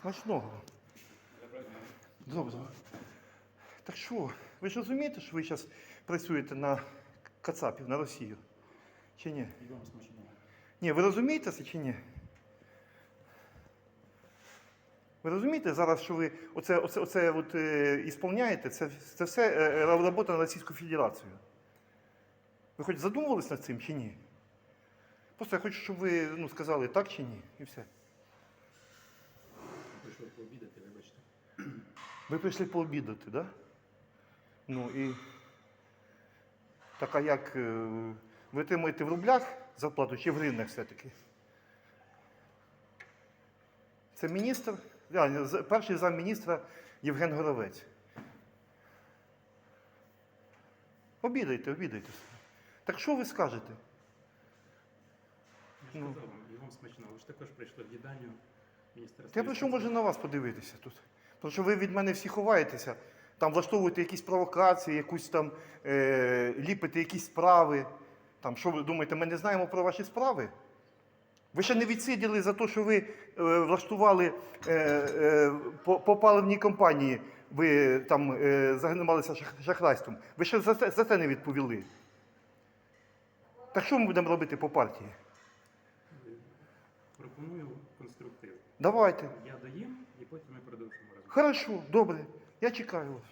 Смачного. Добре. Так що, ви ж розумієте, що ви зараз працюєте на Кацапів, на Росію? Чи ні? І вам смачного. Ні, ви розумієте це чи ні? Ви розумієте зараз, що ви оце, оце, оце от, е, ісполняєте, це, це все е, робота на Російську Федерацію. Ви хоч задумувались над цим чи ні? Просто я хочу, щоб ви ну, сказали так чи ні, і все. Прийшов пообідати, вибачте. Ви прийшли пообідати, так? Да? Ну і. Так, а як е, ви отримуєте в рублях зарплату чи в гривнях все-таки? Це міністр, а, перший замміністра Євген Горовець. Обідайте, обідайте. Так що ви скажете? Я ж Ну. сказав вам, і вам смачного. Ви ж також прийшли в їдальню міністерства. Я прийшов, може, на вас подивитися тут. Тому що ви від мене всі ховаєтеся, там влаштовуєте якісь провокації, якусь там е, ліпите якісь справи. Там, що ви думаєте, ми не знаємо про ваші справи? Ви ще не відсиділи за те, що ви е, влаштували е, е, по, по паливній компанії, ви там е, займалися шах- шахрайством. Ви ще за це, за це не відповіли. Так що ми будемо робити по партії? Пропоную конструктив. Давайте. Я доїм і потім ми продовжимо разом. Хорошо, добре. Я чекаю вас.